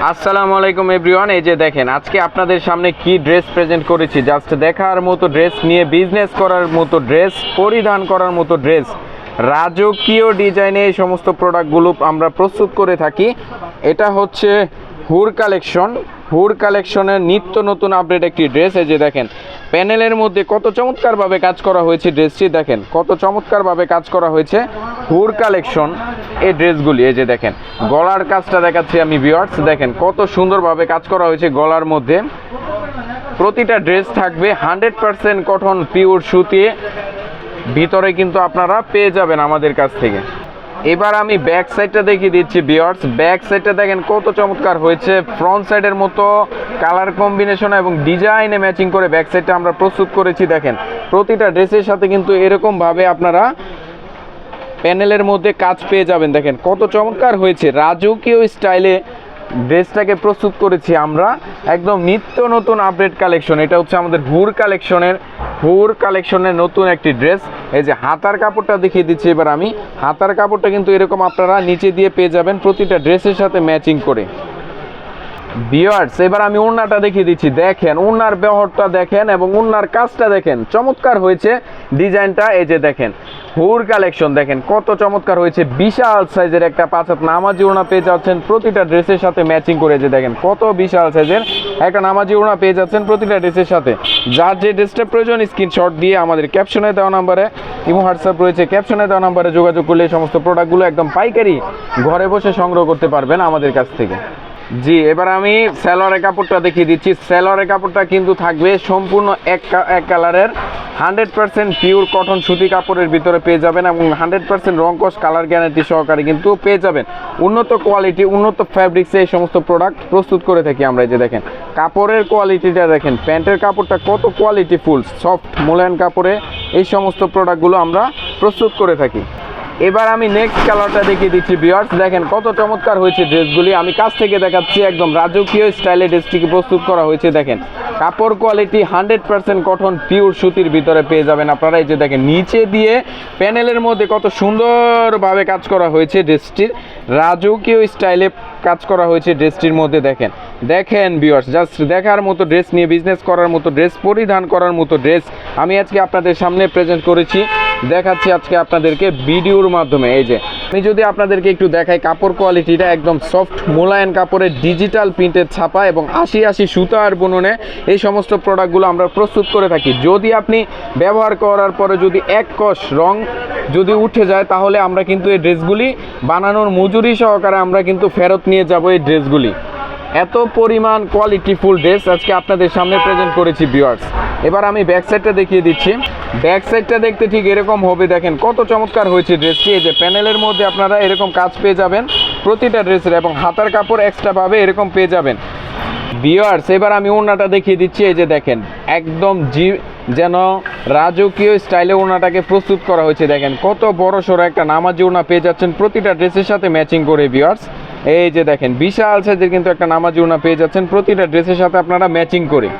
আসসালামু আলাইকুম এভরিওয়ান, এই যে দেখেন, আজকে আপনাদের সামনে কি ড্রেস প্রেজেন্ট করেছি। জাস্ট দেখার মতো ড্রেস নিয়ে, বিজনেস করার মতো ড্রেস, পরিধান করার মতো ড্রেস, রাজকীয় ডিজাইনে এই সমস্ত প্রোডাক্টগুলো আমরা প্রস্তুত করে থাকি। এটা হচ্ছে হুর কালেকশন। হুর কালেকশনের নিত্য নতুন আপডেট একটি ড্রেস, এই যে দেখেন, প্যানেলের মধ্যে কত চমৎকারভাবে কাজ করা হয়েছে ড্রেসটি, দেখেন, কত চমৎকারভাবে কাজ করা হয়েছে। হুর কালেকশন এই ড্রেসগুলি, এই যে দেখেন, গলার কাজটা দেখাচ্ছি আমি ভিউয়ার্স দেখেন কত সুন্দরভাবে কাজ করা হয়েছে গলার মধ্যে। প্রতিটা ড্রেস থাকবে হান্ড্রেড পারসেন্ট কটন পিওর সুতিয়ে ভিতরে কিন্তু আপনারা পেয়ে যাবেন আমাদের কাছ থেকে। এবার আমি ব্যাক সাইডটা দেখিয়ে দিচ্ছি বিয়ার্স ব্যাক সাইডটা দেখেন কত চমৎকার হয়েছে ফ্রন্ট সাইডের মতো কালার কম্বিনেশন এবং ডিজাইনে ম্যাচিং করে ব্যাক সাইডটা আমরা প্রস্তুত করেছি, দেখেন। প্রতিটা ড্রেসের সাথে কিন্তু এরকমভাবে আপনারা প্যানেলের মধ্যে কাজ পেয়ে যাবেন। দেখেন কত চমৎকার হয়েছে। রাজকীয় স্টাইলে ড্রেসটাকে প্রস্তুত করেছি আমরা। একদম নিত্য নতুন আপডেট কালেকশন। এটা হচ্ছে আমাদের হুর কালেকশনের হুর কালেকশনের নতুন একটি ড্রেস। এই যে হাতার কাপড়টা দেখিয়ে দিচ্ছি এবার আমি। হাতার কাপড়টা কিন্তু এরকম আপনারা নিচে দিয়ে পেয়ে যাবেন প্রতিটা ড্রেসের সাথে ম্যাচিং করে। বিয়ার্স এবার আমি ওড়নাটা দেখিয়ে দিচ্ছি। দেখেন, ওড়নার ব্যবহারটা দেখেন এবং ওড়নার কাজটা দেখেন। চমৎকার হয়েছে। ডিজাইনটা এই যে দেখেন, হুর কালেকশন দেখেন, কত চমৎকার হয়েছে, বিশাল সাইজের একটা পাঁচ হাত নামাজি ওড়না পেয়ে যাচ্ছেন, প্রতিটা ড্রেসের সাথে ম্যাচিং করে যে দেখেন, কত বিশাল সাইজের একটা নামাজি ওড়না পেয়ে যাচ্ছেন প্রতিটা ড্রেসের সাথে। যার যে ড্রেসটা প্রয়োজন স্ক্রিনশট দিয়ে আমাদের ক্যাপশনে দেওয়া নাম্বারে, ইমো হোয়াটসঅ্যাপ রয়েছে ক্যাপশনে দেওয়া নাম্বারে যোগাযোগ করলে সমস্ত প্রোডাক্টগুলো একদম পাইকারি ঘরে বসে সংগ্রহ করতে পারবেন আমাদের কাছ থেকে। জি, এবার আমি স্যালোয়ারের কাপড়টা দেখিয়ে দিচ্ছি। স্যালোয়ারের কাপড়টা কিন্তু থাকবে সম্পূর্ণ এক এক কালারের। হান্ড্রেড পার্সেন্ট পিওর কটন সুতি কাপড়ের ভিতরে পেয়ে যাবেন এবং হান্ড্রেড পার্সেন্ট রঙ্কশ কালার গ্যারান্টি সহকারে কিন্তু পেয়ে যাবেন। উন্নত কোয়ালিটি উন্নত ফ্যাব্রিক্সে এই সমস্ত প্রোডাক্ট প্রস্তুত করে থাকি আমরা এই যে দেখেন। কাপড়ের কোয়ালিটিটা দেখেন, প্যান্টের কাপড়টা কত কোয়ালিটি ফুল সফট মোলায়ন কাপড়ে এই সমস্ত প্রোডাক্টগুলো আমরা প্রস্তুত করে থাকি। এবার আমি নেক্সট কালারটা দেখিয়ে দিচ্ছি বিয়ার্স দেখেন কত চমৎকার হয়েছে ড্রেসগুলি আমি কাছ থেকে দেখাচ্ছি, একদম রাজকীয় স্টাইলে ড্রেসটিকে প্রস্তুত করা হয়েছে, দেখেন। কাপড় quality hundred percent cotton pure সুতির ভিতরে পেয়ে যাবেন আপনারা। এই যে দেখেন, নিচে দিয়ে প্যানেলের মধ্যে কত সুন্দরভাবে কাজ করা হয়েছে ড্রেসটির রাজকীয় স্টাইলে কাজ করা হয়েছে ড্রেসটির মধ্যে, দেখেন। দেখেন বিয়ার্স জাস্ট দেখার মতো ড্রেস নিয়ে বিজনেস করার মতো ড্রেস পরিধান করার মতো ড্রেস আমি আজকে আপনাদের সামনে প্রেজেন্ট করেছি। দেখাচ্ছি আজকে আপনাদেরকে ভিডিওর মাধ্যমে। এই যে, আমি যদি আপনাদেরকে একটু দেখাই, কাপড় কোয়ালিটিটা একদম সফট মোলায়েন কাপড়ের ডিজিটাল প্রিন্টের ছাপা এবং আশি আশি সুতার বুননে এই সমস্ত প্রোডাক্টগুলো আমরা প্রস্তুত করে থাকি। যদি আপনি ব্যবহার করার পরে যদি এক কষ রং যদি উঠে যায়, তাহলে আমরা কিন্তু এই ড্রেসগুলি বানানোর মজুরি সহকারে আমরা কিন্তু ফেরত নিয়ে যাব এই ড্রেসগুলি। এত পরিমাণ কোয়ালিটিফুল ড্রেস আজকে আপনাদের সামনে প্রেজেন্ট করেছি ভিউয়ার্স এবার আমি ব্যাক সাইডটা দেখিয়ে দিচ্ছি। ব্যাক সাইডটা দেখতে ঠিক এরকম হবে, দেখেন কত চমৎকার হয়েছে ড্রেসটি এই যে প্যানেলের মধ্যে আপনারা এরকম কাজ পেয়ে যাবেন, প্রতিটা ড্রেসের এবং হাতার কাপড় এক্সট্রা পাবে এরকম পেয়ে যাবেন। ভিউয়ার্স এবার আমি ওড়নাটা দেখিয়ে দিচ্ছি, এই যে দেখেন, একদম জি যেন রাজকীয় স্টাইলে ওড়নাটাকে প্রস্তুত করা হয়েছে, দেখেন, কত বড় সড়ো একটা নামাজি ওনা পেয়ে যাচ্ছেন, প্রতিটা ড্রেসের সাথে ম্যাচিং করে ভিউয়ার্স এই যে দেখেন, বিশাল সাইজের কিন্তু একটা নামাজি ওড়না পেয়ে যাচ্ছেন, প্রতিটা ড্রেসের সাথে আপনারা ম্যাচিং করে।